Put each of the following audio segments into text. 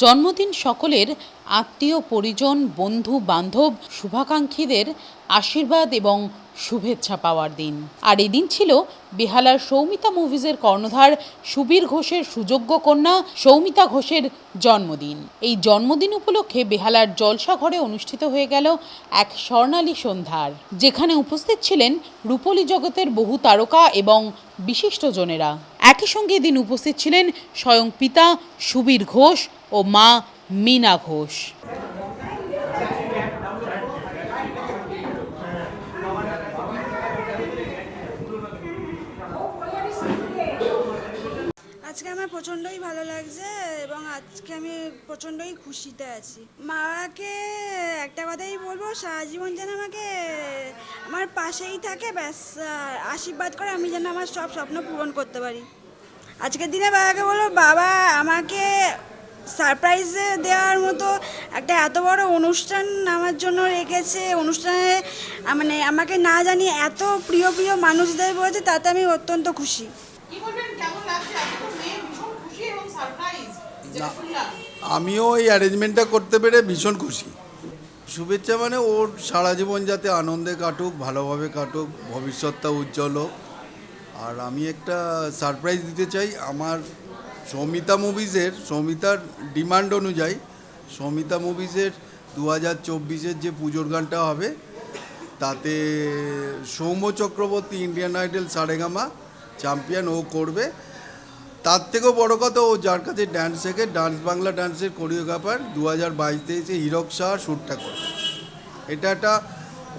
জন্মদিন সকলের আত্মীয়, পরিজন, বন্ধু, বান্ধব, শুভাকাঙ্ক্ষীদের আশীর্বাদ এবং শুভেচ্ছা পাওয়ার দিন। আর এদিন ছিল বেহালার সৌমিতা মুভিজের কর্ণধার সুবীর ঘোষের সুযোগ্য কন্যা সৌমিতা ঘোষের জন্মদিন। এই জন্মদিন উপলক্ষে বেহালার জলসাঘরে অনুষ্ঠিত হয়ে গেল এক স্বর্ণালী সন্ধ্যার, যেখানে উপস্থিত ছিলেন রূপলী জগতের বহু তারকা এবং বিশিষ্টজনেরা। একই সঙ্গে এদিন উপস্থিত ছিলেন স্বয়ং পিতা সুবীর ঘোষ ও মা মীনা ঘোষ। আজকে আমার প্রচণ্ডই ভালো লাগছে এবং আজকে আমি প্রচণ্ডই খুশিতে আছি। মাকে একটা কথাই বলব, সারা জীবন যেন আমাকে আমার পাশেই থাকে, ব্যাস আশীর্বাদ করে আমি যেন আমার সব স্বপ্ন পূরণ করতে পারি। আজকের দিনে বাবাকে বলব, বাবা আমাকে সারপ্রাইজ দেওয়ার মতো একটা এত বড় অনুষ্ঠান আমার জন্য রেখেছে। অনুষ্ঠানে মানে আমাকে না জানিয়ে এত প্রিয় প্রিয় মানুষদের বলেছে তাতে আমি অত্যন্ত খুশি। কি বলবেন? কেমন লাগছে? আজকে তো মেয়ে ভীষণ খুশি এবং সারপ্রাইজ। যেটা শুনলাম আমিও এই অ্যারেঞ্জমেন্টটা করতে পেরে ভীষণ খুশি। শুভেচ্ছা মানে ওর সারা জীবন যাতে আনন্দে কাটুক ভালোভাবে কাটুক ভবিষ্যৎটা উজ্জ্বল হোক। আর আমি একটা সারপ্রাইজ দিতে চাই আমার সৌমিতা মুভিজের, সৌমিতার ডিমান্ড অনুযায়ী সৌমিতা মুভিজের দু হাজার চব্বিশের যে পুজোর গানটা হবে, তাতে Soumya Chakraborty Indian Idol Saregama champion ও করবে। তার থেকেও বড় কথা, ও যার কাছে ডান্স শেখে ডান্স বাংলা ডান্সের কোরিওগ্রাফার দু হাজার বাইশ তেইশে হিরক শাহ শ্যুটটা করবে। এটা একটা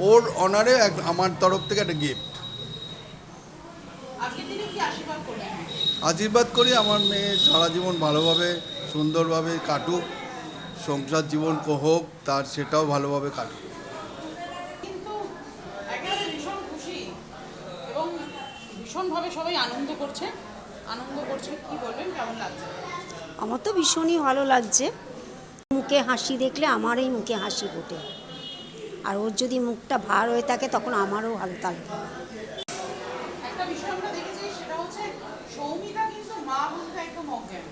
ওর অনারে এক আমার তরফ থেকে একটা গিফট আজকের দিনে কি আশীর্বাদ করবেন আশীর্বাদ করি আমার মেয়ে সারা জীবন ভালোভাবে সুন্দরভাবে কাটুক সংসার জীবন হোক তার সেটাও ভালোভাবে কাটুক। কিন্তু একেবারে ভীষণ খুশি এবং ভীষণভাবে সবাই আনন্দ করছে। আনন্দ করছে কি বলবেন? কেমন লাগছে? আমার তো ভীষণই ভালো লাগছে। মুখে হাসি দেখলে আমারই মুখে হাসি ফোটে। আর ওর যদি মুখটা ভার হয়ে থাকে তখন আমারও ভালো লাগবে একটা বিষয় আমরা দেখেছি সেটা হচ্ছে সৌমিতা কিন্তু মা বলতে একদম অজ্ঞান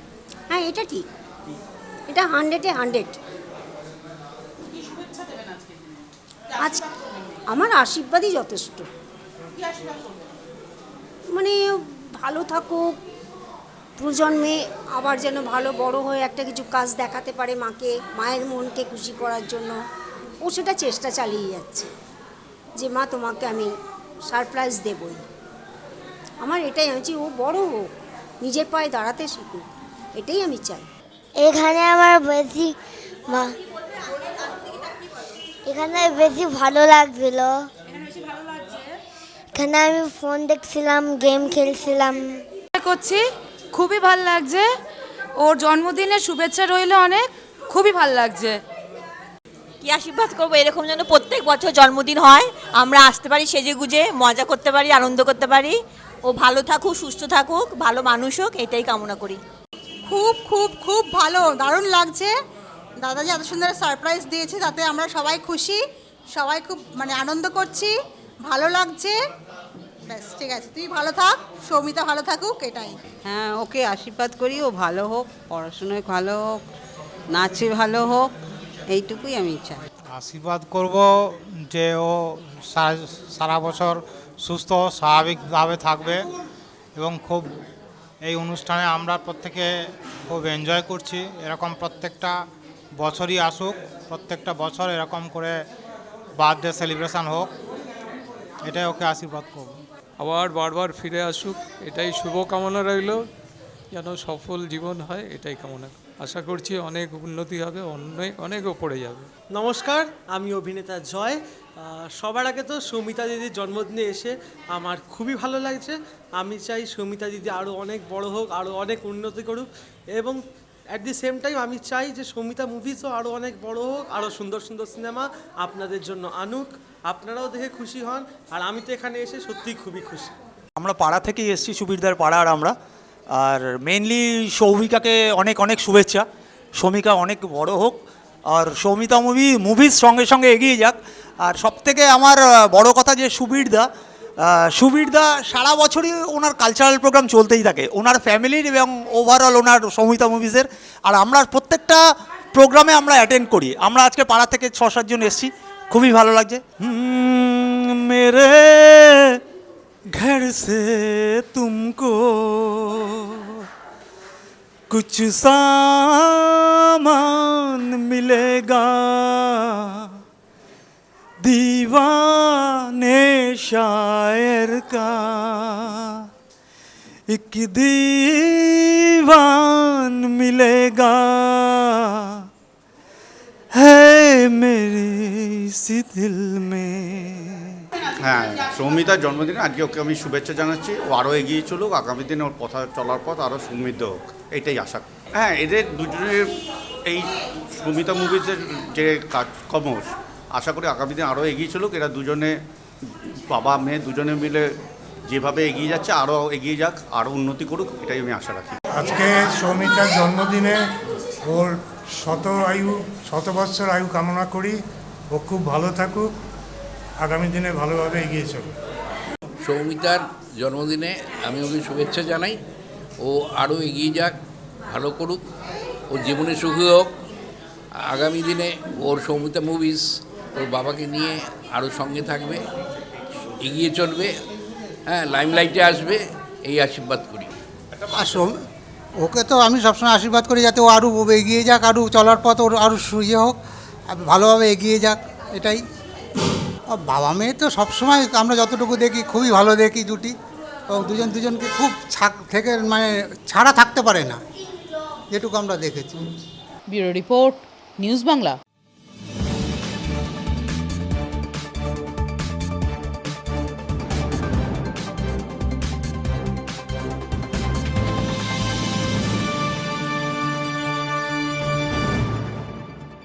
হ্যাঁ এটা ঠিক। এটা হান্ড্রেডে হান্ড্রেড আজ আমার আশীর্বাদই যথেষ্ট। মানে ভালো থাকুক। প্রজন্মে আবার যেন ভালো বড় হয়ে একটা কিছু কাজ দেখাতে পারে মাকে, মায়ের মনকে খুশি করার জন্য। ও সেটা চেষ্টা চালিয়ে যাচ্ছে যে, মা, তোমাকে আমি সারপ্রাইজ দেবই। আমার এটাই আমি ও বড় হোক, নিজের পায়ে দাঁড়াতে শিখুক। এটাই আমি চাই। এখানে আমার বেশি এখানে বেশি ভালো লাগছিল। এখানে আমি ফোন দেখছিলাম গেম খেলছিলাম। করছি খুবই ভালো লাগছে। ওর জন্মদিনের শুভেচ্ছা রইল অনেক খুবই ভালো লাগছে। কি আশীর্বাদ করব? এরকম যেন প্রত্যেক বছর জন্মদিন হয় আমরা আসতে পারি সেজে গুজে মজা করতে পারি আনন্দ করতে পারি। ও ভালো থাকুক সুস্থ থাকুক ভালো মানুষ হোক এটাই কামনা করি। খুব খুব খুব ভালো দারুণ লাগছে। দাদাজি এত সুন্দর সারপ্রাইজ দিয়েছে তাতে আমরা সবাই খুশি সবাই খুব মানে আনন্দ করছি ভালো লাগছে। ব্যাস ঠিক আছে তুই ভালো থাক সৌমিতা ভালো থাকুক এটাই। হ্যাঁ ওকে আশীর্বাদ করি ও ভালো হোক পড়াশোনায় ভালো হোক নাচে ভালো হোক এইটুকুই আমি চাই। আশীর্বাদ করব যে ও সারা- সারা বছর সুস্থ স্বাভাবিকভাবে থাকবে এবং খুব এই অনুষ্ঠানে আমরা প্রত্যেকে খুব এনজয় করছি। এরকম প্রত্যেকটা বছরই আসুক প্রত্যেকটা বছর এরকম করে বার্থডে সেলিব্রেশন হোক এটাই ওকে আশীর্বাদ করব। আবার বারবার ফিরে আসুক এটাই শুভকামনা রইল যেন সফল জীবন হয় এটাই কামনা। আশা করছি অনেক উন্নতি হবে অনেক অনেক ওপরে যাবে। নমস্কার আমি অভিনেতা জয় সবার আগে তো সৌমিতা দিদির জন্মদিনে এসে আমার খুবই ভালো লাগছে। আমি চাই সৌমিতা দিদি আরও অনেক বড় হোক আরও অনেক উন্নতি করুক এবং অ্যাট দি সেম টাইম আমি চাই যে সৌমিতা মুভিজও আরও অনেক বড় হোক আরও সুন্দর সুন্দর সিনেমা আপনাদের জন্য আনুক। আপনারাও দেখে খুশি হন আর আমি তো এখানে এসে সত্যিই খুবই খুশি। আমরা পাড়া থেকেই এসেছি, সুবিরদার পাড়া আর আমরা। আর মেনলি সৌমিকাকে অনেক অনেক শুভেচ্ছা। সৌমিকা অনেক বড় হোক আর সৌমিতা মুভি মুভির সঙ্গে সঙ্গে এগিয়ে যাক। আর সবথেকে আমার বড় কথা যে সুবীরদা সুবীরদা সারা বছরই ওনার কালচারাল প্রোগ্রাম চলতেই থাকে। ওনার ফ্যামিলির এবং ওভারঅল ওনার সৌমিতা মুভিজের আর আমরা প্রত্যেকটা প্রোগ্রামে আমরা অ্যাটেন্ড করি। আমরা আজকে পাড়া থেকে ছ সাতজন এসেছি। খুবই ভালো লাগছে। মেরে ঘর সে তুমকো। कुछ सामान मिलेगा दीवाने शायर का एक दीवान मिलेगा है मेरे इसी दिल में হ্যাঁ সৌমিতার জন্মদিনে আজকে ওকে আমি শুভেচ্ছা জানাচ্ছি ও আরও এগিয়ে চলুক আগামী দিনে ওর পথা চলার পথ আরও সমৃদ্ধ হোক এটাই আশা হ্যাঁ এদের দুজনের এই সুমিতা মুভিজের যে কাজকর্ম আশা করি আগামী দিন আরও এগিয়ে চলুক। এরা দুজনে বাবা মেয়ে দুজনে মিলে যেভাবে এগিয়ে যাচ্ছে আরও এগিয়ে যাক আরও উন্নতি করুক এটাই আমি আশা রাখি। আজকে সৌমিতার জন্মদিনে ওর শত আয়ু শত বৎসর আয়ু কামনা করি। ও খুব ভালো থাকুক আগামী দিনে ভালোভাবে এগিয়ে চলুক। সৌমিতার জন্মদিনে আমি ওকে শুভেচ্ছা জানাই। ও আরও এগিয়ে যাক ভালো করুক, ওর জীবনে সুখী হোক। আগামী দিনে ওর সৌমিতা মুভিস ওর বাবাকে নিয়ে আরও সঙ্গে থাকবে, এগিয়ে চলবে হ্যাঁ লাইমলাইটে আসবে, এই আশীর্বাদ করি। আর সৌম- ওকে তো আমি সবসময় আশীর্বাদ করি যাতে ও আরও এগিয়ে যাক আরও চলার পথ ওর আরও ইয়ে হোক ভালোভাবে এগিয়ে যাক, এটাই। বাবা মেয়ে তো সবসময় আমরা যতটুকু দেখি, খুবই ভালো দেখি দুটি। এবং দুজন দুজনকে খুব থেকে মানে ছাড়া থাকতে পারে না। যেটুকু আমরা দেখেছি। Bureau report news Bangla.